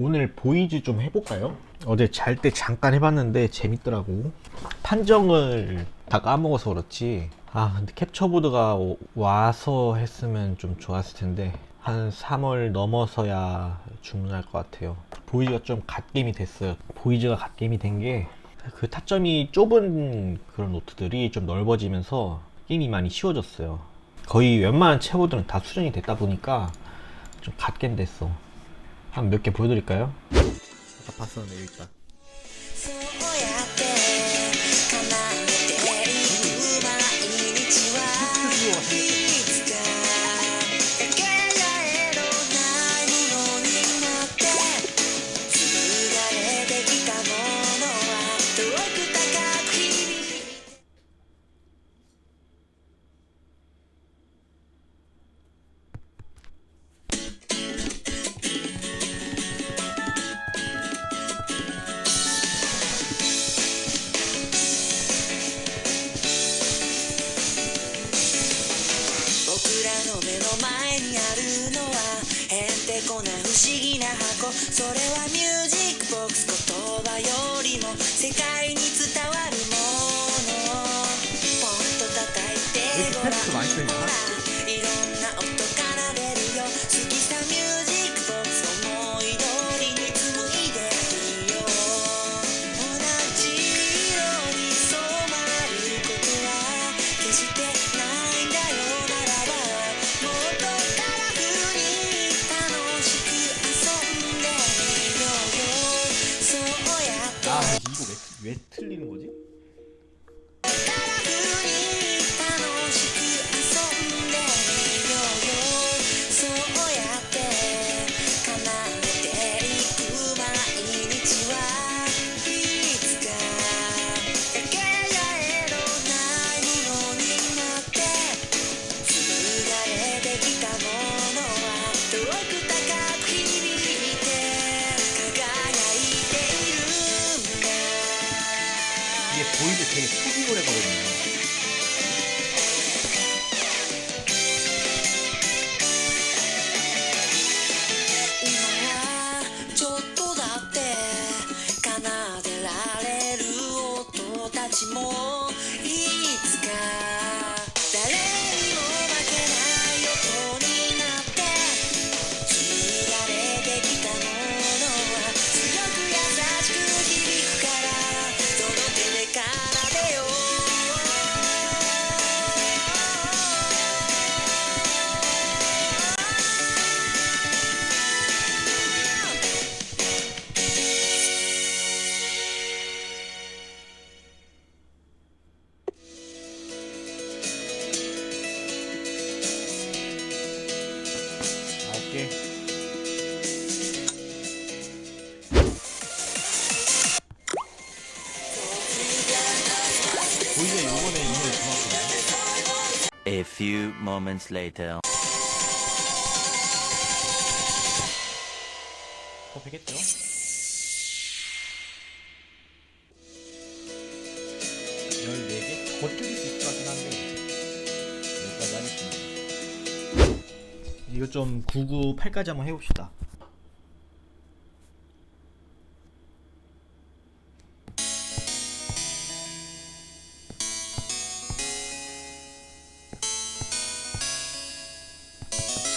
오늘 보이즈 좀 해볼까요? 어제 잘 때 잠깐 해봤는데 재밌더라고. 판정을 다 까먹어서 그렇지. 아, 근데 캡처보드가 오- 와서 했으면 좀 좋았을 텐데. 한 3월 넘어서야 주문할 것 같아요. 보이즈가 좀 갓게임이 됐어요. 보이즈가 갓게임이 된 게 그 타점이 좁은 그런 노트들이 좀 넓어지면서 게임이 많이 쉬워졌어요. 거의 웬만한 채보드는 다 수정이 됐다 보니까 좀 갓겜 됐어. 한 몇 개 보여드릴까요? 아까 봤었는데 여기 있다. それはミュージックボックス言葉よりも世界に伝わるもの。ポンと叩いてごらん。ほらいろんな音奏でるよ。好きさミュージック 이게 보이즈 되게 초기 노래거든요. A few moments later. 더 되겠죠? 열네 개? 더 줄일 수 있을 것 같긴 한데 여기까지 하겠습니다. 이거 좀 9, 9, 8까지 한번 해봅시다.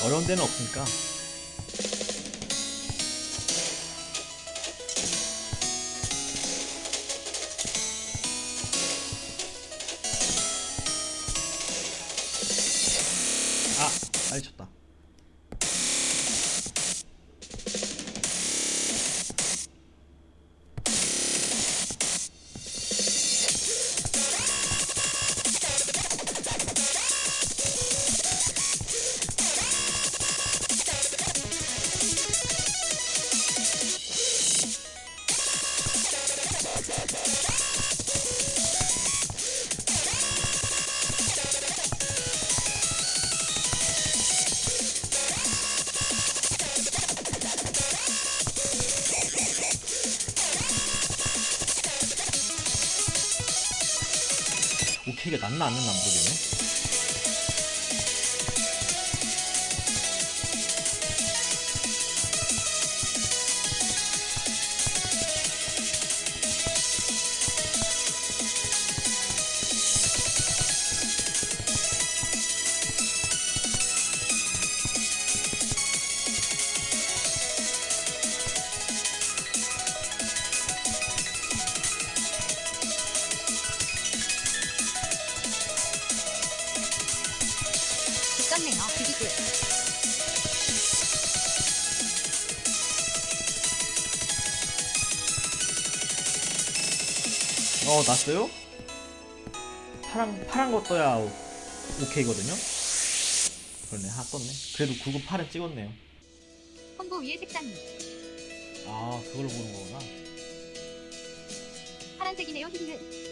어려운 데는 없으니까 오케이가 낫나 안 낫나 모르겠네 찍었네요. 비비글. 어 났어요? 파란 파란 거 떠야 오- 오케이거든요. 그러네 하나 떴네. 그래도 998은 찍었네요. 콤보 위에 색상이 아 그걸로 보는 거구나. 파란색이네요. 히히히.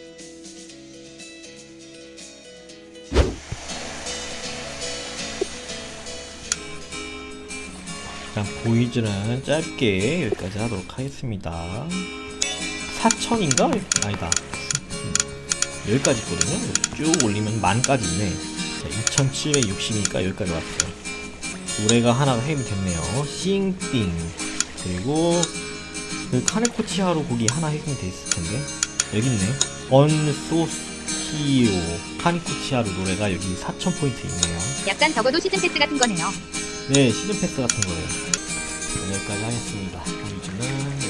일단 보이즈는 짧게 여기까지 하도록 하겠습니다. 4천인가? 아니다. 음, 여기까지 있거든요. 쭉 올리면 만까지 있네. 자, 2760이니까 여기까지 왔어요. 노래가 하나가 해임이 됐네요. 싱띵. 그리고 그 카네코치하루 곡이 하나 해임이 돼 있을 텐데. 여기 있네. 언소스히오 카니코치하루 노래가 여기 4000포인트 있네요. 약간 적어도 시즌 패스 같은 거네요. 네, 시즌 패스 같은 거예요. 네, 여기까지 하겠습니다. 보이즈는